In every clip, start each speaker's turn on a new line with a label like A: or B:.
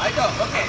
A: ಆಯ್ತು ಓಕೆ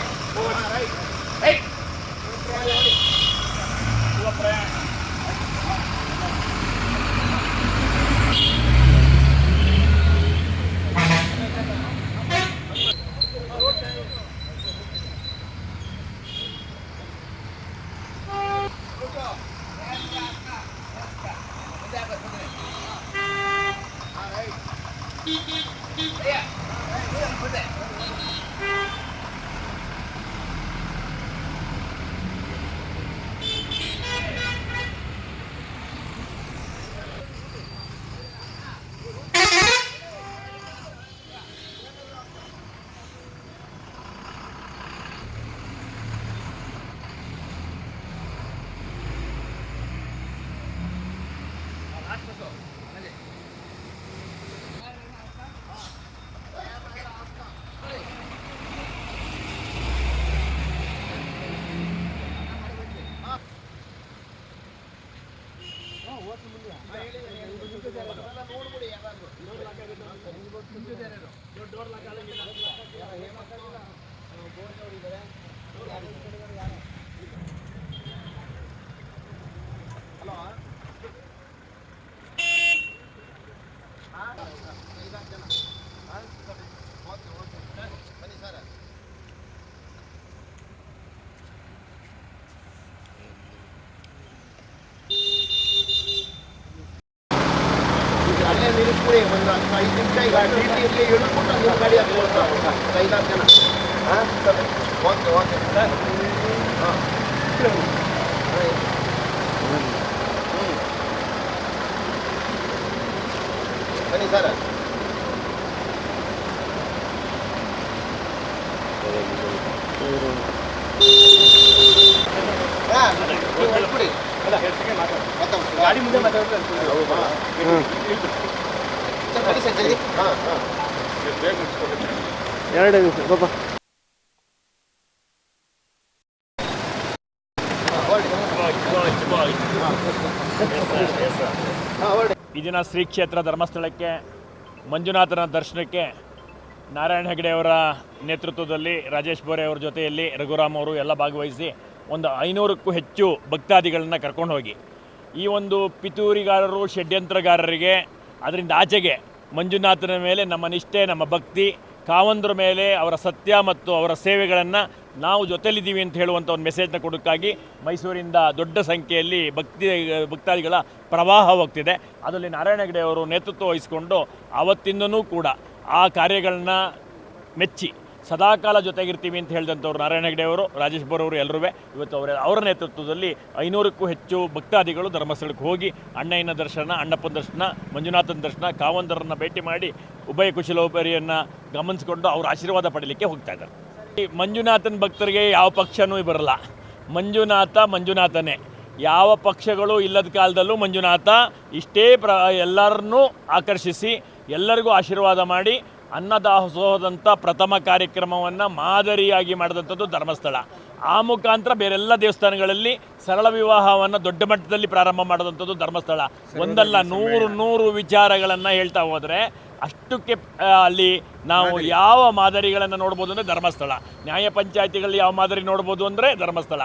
B: ಅಲ್ಲೇ ನಿಲ್ಲಿಸ್ಬಿಡಿ ಒಂದು ಐದು ನಿಮಿಷ ಈಗ ಟಿ ಟಿ ಇಲ್ಲಿ ಇಳಿದ್ಬಿಟ್ಟು ನಿಮ್ಮ ಗಾಡಿ ಹತ್ಕೊಳ್ತಾರೆ ಒಂದು ಐದಾರು ಜನ ಹಾಂ ಓಕೆ ಓಕೆ ಹಾಂ ಬನ್ನಿ ಸರ್ ಹಾಂ
C: ಎರಡು ನಿಮಿಷ ಪಾಪ
D: ಈ ದಿನ ಶ್ರೀ ಕ್ಷೇತ್ರ ಧರ್ಮಸ್ಥಳಕ್ಕೆ ಮಂಜುನಾಥನ ದರ್ಶನಕ್ಕೆ ನಾರಾಯಣ ಹೆಗಡೆ ಅವರ ನೇತೃತ್ವದಲ್ಲಿ ರಾಜೇಶ್ ಬೋರೆ ಅವರ ಜೊತೆಯಲ್ಲಿ ರಘುರಾಮ್ ಅವರು ಎಲ್ಲ ಭಾಗವಹಿಸಿ ಒಂದು ಐನೂರಕ್ಕೂ ಹೆಚ್ಚು ಭಕ್ತಾದಿಗಳನ್ನ ಕರ್ಕೊಂಡು ಹೋಗಿ. ಈ ಒಂದು ಪಿತೂರಿಗಾರರು, ಷಡ್ಯಂತ್ರಗಾರರಿಗೆ, ಅದರಿಂದ ಆಚೆಗೆ ಮಂಜುನಾಥನ ಮೇಲೆ ನಮ್ಮ ನಿಷ್ಠೆ, ನಮ್ಮ ಭಕ್ತಿ, ಕಾವಂದ್ರ ಮೇಲೆ ಅವರ ಸತ್ಯ ಮತ್ತು ಅವರ ಸೇವೆಗಳನ್ನು ನಾವು ಜೊತೆಲಿದ್ದೀವಿ ಅಂತ ಹೇಳುವಂಥ ಒಂದು ಮೆಸೇಜ್ನ ಕೊಡೋಕ್ಕಾಗಿ ಮೈಸೂರಿಂದ ದೊಡ್ಡ ಸಂಖ್ಯೆಯಲ್ಲಿ ಭಕ್ತಿ, ಭಕ್ತಾದಿಗಳ ಪ್ರವಾಹ ಹೋಗ್ತಿದೆ. ಅದರಲ್ಲಿ ನಾರಾಯಣ ಹೆಗಡೆ ಅವರು ನೇತೃತ್ವ ವಹಿಸಿಕೊಂಡು ಆವತ್ತಿಂದನೂ ಕೂಡ ಆ ಕಾರ್ಯಗಳನ್ನ ಮೆಚ್ಚಿ ಸದಾಕಾಲ ಜೊತೆಗಿರ್ತೀವಿ ಅಂತ ಹೇಳಿದಂಥವ್ರು ನಾರಾಯಣ ಹೆಗಡೆ ಅವರು, ರಾಜೇಶ್ ಅವರು ಎಲ್ಲರೂ ಇವತ್ತು ಅವರ ಅವರ ನೇತೃತ್ವದಲ್ಲಿ ಐನೂರಕ್ಕೂ ಹೆಚ್ಚು ಭಕ್ತಾದಿಗಳು ಧರ್ಮಸ್ಥಳಕ್ಕೆ ಹೋಗಿ ಅಣ್ಣಯ್ಯನ ದರ್ಶನ, ಅಣ್ಣಪ್ಪನ ದರ್ಶನ, ಮಂಜುನಾಥನ ದರ್ಶನ, ಕಾವಂದರನ್ನು ಭೇಟಿ ಮಾಡಿ ಉಭಯ ಕುಶಲೋಪರಿಯನ್ನು ಗಮನಿಸಿಕೊಂಡು ಅವರ ಆಶೀರ್ವಾದ ಪಡೀಲಿಕ್ಕೆ ಹೋಗ್ತಾ ಇದ್ದಾರೆ. ಈ ಮಂಜುನಾಥನ ಭಕ್ತರಿಗೆ ಯಾವ ಪಕ್ಷನೂ ಬರಲ್ಲ. ಮಂಜುನಾಥ ಮಂಜುನಾಥನೇ. ಯಾವ ಪಕ್ಷಗಳು ಇಲ್ಲದ ಕಾಲದಲ್ಲೂ ಮಂಜುನಾಥ ಇಷ್ಟೇ ಪ್ರ, ಎಲ್ಲರನ್ನೂ ಆಕರ್ಷಿಸಿ ಎಲ್ಲರಿಗೂ ಆಶೀರ್ವಾದ ಮಾಡಿ ಅನ್ನದಾಸೋಹದಂಥ ಪ್ರಥಮ ಕಾರ್ಯಕ್ರಮವನ್ನು ಮಾದರಿಯಾಗಿ ಮಾಡಿದಂಥದ್ದು ಧರ್ಮಸ್ಥಳ. ಆ ಮುಖಾಂತರ ಬೇರೆಲ್ಲ ದೇವಸ್ಥಾನಗಳಲ್ಲಿ ಸರಳ ವಿವಾಹವನ್ನು ದೊಡ್ಡ ಮಟ್ಟದಲ್ಲಿ ಪ್ರಾರಂಭ ಮಾಡಿದಂಥದ್ದು ಧರ್ಮಸ್ಥಳ. ಒಂದಲ್ಲ ನೂರು ನೂರು ವಿಚಾರಗಳನ್ನು ಹೇಳ್ತಾ ಹೋದರೆ ಅಷ್ಟಕ್ಕೆ ಅಲ್ಲಿ ನಾವು ಯಾವ ಮಾದರಿಗಳನ್ನು ನೋಡ್ಬೋದು ಅಂದರೆ ಧರ್ಮಸ್ಥಳ. ನ್ಯಾಯ ಪಂಚಾಯತಿಗಳಲ್ಲಿ ಯಾವ ಮಾದರಿ ನೋಡ್ಬೋದು ಅಂದರೆ ಧರ್ಮಸ್ಥಳ.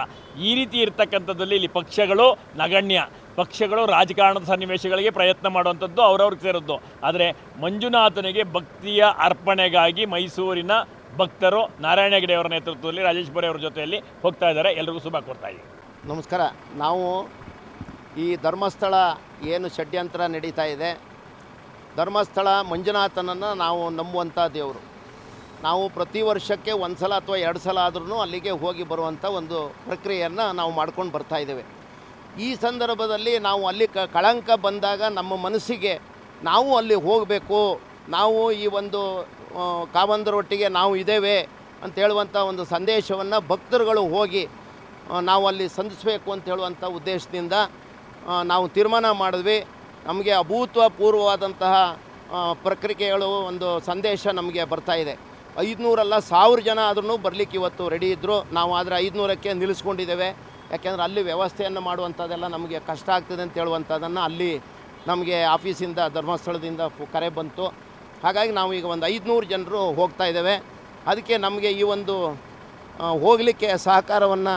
D: ಈ ರೀತಿ ಇರ್ತಕ್ಕಂಥದ್ದಲ್ಲಿ ಇಲ್ಲಿ ಪಕ್ಷಗಳು ನಗಣ್ಯ. ಪಕ್ಷಗಳು ರಾಜಕಾರಣದ ಸನ್ನಿವೇಶಗಳಿಗೆ ಪ್ರಯತ್ನ ಮಾಡುವಂಥದ್ದು ಅವ್ರವ್ರಿಗೆ ಸೇರಿದ್ದು. ಆದರೆ ಮಂಜುನಾಥನಿಗೆ ಭಕ್ತಿಯ ಅರ್ಪಣೆಗಾಗಿ ಮೈಸೂರಿನ ಭಕ್ತರು ನಾರಾಯಣ ಹೆಗಡೆ ಅವರ ನೇತೃತ್ವದಲ್ಲಿ ರಾಜೇಶ್ ಬೋರೆ ಅವರ ಜೊತೆಯಲ್ಲಿ ಹೋಗ್ತಾ ಇದ್ದಾರೆ. ಎಲ್ರಿಗೂ ಶುಭ ಕೊಡ್ತಾ ಇದ್ದೀವಿ
B: ನಮಸ್ಕಾರ. ನಾವು ಈ ಧರ್ಮಸ್ಥಳ ಏನು ಷಡ್ಯಂತ್ರ ನಡೀತಾ ಇದೆ ಧರ್ಮಸ್ಥಳ ಮಂಜುನಾಥನನ್ನು ನಾವು ನಂಬುವಂಥ ದೇವರು. ನಾವು ಪ್ರತಿ ವರ್ಷಕ್ಕೆ ಒಂದು ಸಲ ಅಥವಾ ಎರಡು ಸಲ ಆದ್ರೂ ಅಲ್ಲಿಗೆ ಹೋಗಿ ಬರುವಂಥ ಒಂದು ಪ್ರಕ್ರಿಯೆಯನ್ನು ನಾವು ಮಾಡ್ಕೊಂಡು ಬರ್ತಾ ಇದ್ದೇವೆ. ಈ ಸಂದರ್ಭದಲ್ಲಿ ನಾವು ಅಲ್ಲಿ ಕ, ಕಳಂಕ ಬಂದಾಗ ನಮ್ಮ ಮನಸ್ಸಿಗೆ ನಾವು ಅಲ್ಲಿ ಹೋಗಬೇಕು, ನಾವು ಈ ಒಂದು ಕಾವಂದರೊಟ್ಟಿಗೆ ನಾವು ಇದ್ದೇವೆ ಅಂತ ಹೇಳುವಂಥ ಒಂದು ಸಂದೇಶವನ್ನು ಭಕ್ತರುಗಳು ಹೋಗಿ ನಾವು ಅಲ್ಲಿ ಸಂಧಿಸಬೇಕು ಅಂತ ಹೇಳುವಂಥ ಉದ್ದೇಶದಿಂದ ನಾವು ತೀರ್ಮಾನ ಮಾಡಿದ್ವಿ. ನಮಗೆ ಅಭೂತಪೂರ್ವವಾದಂತಹ ಪ್ರಕ್ರಿಯೆಗಳು ಒಂದು ಸಂದೇಶ ನಮಗೆ ಬರ್ತಾ ಇದೆ. ಐದುನೂರಲ್ಲ ಸಾವಿರ ಜನ ಆದ್ರೂ ಬರಲಿಕ್ಕೆ ಇವತ್ತು ರೆಡಿ ಇದ್ದರು ನಾವು ಆದರೆ ಐದುನೂರಕ್ಕೆ ನಿಲ್ಲಿಸ್ಕೊಂಡಿದ್ದೇವೆ. ಯಾಕೆಂದರೆ ಅಲ್ಲಿ ವ್ಯವಸ್ಥೆಯನ್ನು ಮಾಡುವಂಥದ್ದೆಲ್ಲ ನಮಗೆ ಕಷ್ಟ ಆಗ್ತದೆ ಅಂತ ಹೇಳುವಂಥದ್ದನ್ನು ಅಲ್ಲಿ ನಮಗೆ ಆಫೀಸಿಂದ, ಧರ್ಮಸ್ಥಳದಿಂದ ಕರೆ ಬಂತು. ಹಾಗಾಗಿ ನಾವು ಈಗ ಒಂದು ಐದುನೂರು ಜನರು ಹೋಗ್ತಾ ಇದ್ದೇವೆ. ಅದಕ್ಕೆ ನಮಗೆ ಈ ಒಂದು ಹೋಗಲಿಕ್ಕೆ ಸಹಕಾರವನ್ನು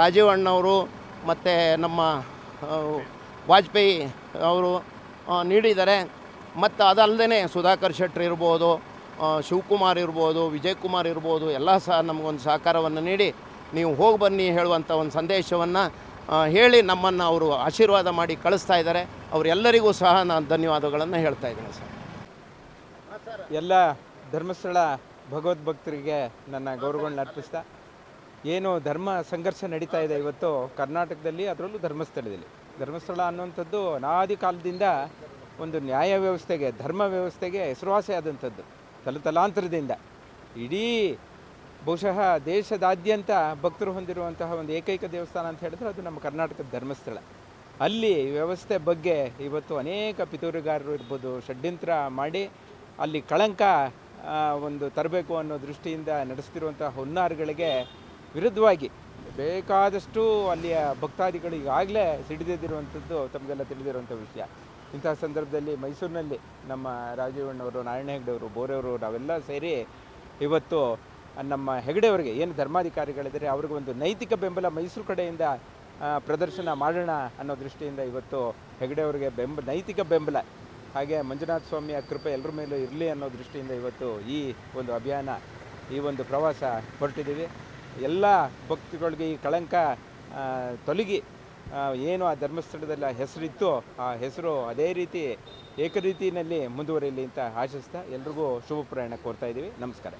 B: ರಾಜೀವ್ ಅಣ್ಣವರು ಮತ್ತು ನಮ್ಮ ವಾಜಪೇಯಿ ಅವರು ನೀಡಿದ್ದಾರೆ ಮತ್ತು ಅದಲ್ಲದೇ ಸುಧಾಕರ್ ಶೆಟ್ಟರ್ ಇರ್ಬೋದು ಶಿವಕುಮಾರ್ ಇರ್ಬೋದು ವಿಜಯ್ ಕುಮಾರ್ ಇರ್ಬೋದು, ಎಲ್ಲ ಸಹ ನಮಗೊಂದು ಸಹಕಾರವನ್ನು ನೀಡಿ ನೀವು ಹೋಗಿ ಬನ್ನಿ ಹೇಳುವಂಥ ಒಂದು ಸಂದೇಶವನ್ನು ಹೇಳಿ ನಮ್ಮನ್ನು ಅವರು ಆಶೀರ್ವಾದ ಮಾಡಿ ಕಳಿಸ್ತಾ ಇದ್ದಾರೆ. ಅವರೆಲ್ಲರಿಗೂ ಸಹ ನಾನು ಧನ್ಯವಾದಗಳನ್ನು ಹೇಳ್ತಾ ಇದ್ದೀನಿ ಸರ್.
C: ಎಲ್ಲ ಧರ್ಮಸ್ಥಳ ಭಗವದ್ಭಕ್ತರಿಗೆ ನನ್ನ ಗೌರವಗಳನ್ನ ಅರ್ಪಿಸ್ತಾ, ಏನು ಧರ್ಮ ಸಂಘರ್ಷ ನಡೀತಾ ಇದೆ ಇವತ್ತು ಕರ್ನಾಟಕದಲ್ಲಿ, ಅದರಲ್ಲೂ ಧರ್ಮಸ್ಥಳದಲ್ಲಿ. ಧರ್ಮಸ್ಥಳ ಅನ್ನುವಂಥದ್ದು ಅನಾದಿ ಕಾಲದಿಂದ ಒಂದು ನ್ಯಾಯ ವ್ಯವಸ್ಥೆಗೆ, ಧರ್ಮ ವ್ಯವಸ್ಥೆಗೆ ಹೆಸರುವಾಸಿಯಾದಂಥದ್ದು, ತಲತಲಾಂತರದಿಂದ. ಇಡೀ ಬಹುಶಃ ದೇಶದಾದ್ಯಂತ ಭಕ್ತರು ಹೊಂದಿರುವಂತಹ ಒಂದು ಏಕೈಕ ದೇವಸ್ಥಾನ ಅಂತ ಹೇಳಿದ್ರೆ ಅದು ನಮ್ಮ ಕರ್ನಾಟಕದ ಧರ್ಮಸ್ಥಳ. ಅಲ್ಲಿ ವ್ಯವಸ್ಥೆ ಬಗ್ಗೆ ಇವತ್ತು ಅನೇಕ ಪಿತೂರಿಗಾರರು ಇರ್ಬೋದು, ಷಡ್ಯಂತ್ರ ಮಾಡಿ ಅಲ್ಲಿ ಕಳಂಕ ಒಂದು ತರಬೇಕು ಅನ್ನೋ ದೃಷ್ಟಿಯಿಂದ ನಡೆಸ್ತಿರುವಂಥ ಹುನ್ನಾರಗಳಿಗೆ ವಿರುದ್ಧವಾಗಿ ಬೇಕಾದಷ್ಟು ಅಲ್ಲಿಯ ಭಕ್ತಾದಿಗಳು ಈಗಾಗಲೇ ಸಿಡಿದಿರುವಂಥದ್ದು ತಮಗೆಲ್ಲ ತಿಳಿದಿರುವಂಥ ವಿಷಯ. ಇಂತಹ ಸಂದರ್ಭದಲ್ಲಿ ಮೈಸೂರಿನಲ್ಲಿ ನಮ್ಮ ರಾಜೀವಣ್ಣವರು ನಾರಾಯಣ ಹೆಗ್ಡೆಯವರು ಬೋರೆಯವರು ನಾವೆಲ್ಲ ಸೇರಿ ಇವತ್ತು ನಮ್ಮ ಹೆಗಡೆಯವರಿಗೆ ಏನು ಧರ್ಮಾಧಿಕಾರಿಗಳಿದ್ದಾರೆ, ಅವ್ರಿಗೆ ಒಂದು ನೈತಿಕ ಬೆಂಬಲ ಮೈಸೂರು ಕಡೆಯಿಂದ ಪ್ರದರ್ಶನ ಮಾಡೋಣ ಅನ್ನೋ ದೃಷ್ಟಿಯಿಂದ ಇವತ್ತು ಹೆಗಡೆಯವರಿಗೆ ಬೆಂಬ, ನೈತಿಕ ಬೆಂಬಲ, ಹಾಗೆ ಮಂಜುನಾಥ ಸ್ವಾಮಿಯ ಕೃಪೆ ಎಲ್ಲರ ಮೇಲೂ ಇರಲಿ ಅನ್ನೋ ದೃಷ್ಟಿಯಿಂದ ಇವತ್ತು ಈ ಒಂದು ಅಭಿಯಾನ, ಈ ಒಂದು ಪ್ರವಾಸ ಹೊರಟಿದ್ದೀವಿ. ಎಲ್ಲ ಭಕ್ತಿಗಳಿಗೆ ಈ ಕಳಂಕ ತೊಲಗಿ ಏನು ಆ ಧರ್ಮಸ್ಥಳದಲ್ಲಿ ಆ ಹೆಸರಿತ್ತು ಆ ಹೆಸರು ಅದೇ ರೀತಿ ಏಕರೀತಿಯಲ್ಲಿ ಮುಂದುವರಿಯಲಿ ಅಂತ ಆಶಿಸ್ತಾ ಎಲ್ರಿಗೂ ಶುಭ ಪ್ರಯಾಣ ಕೋರ್ತಾ ಇದ್ದೀವಿ. ನಮಸ್ಕಾರ.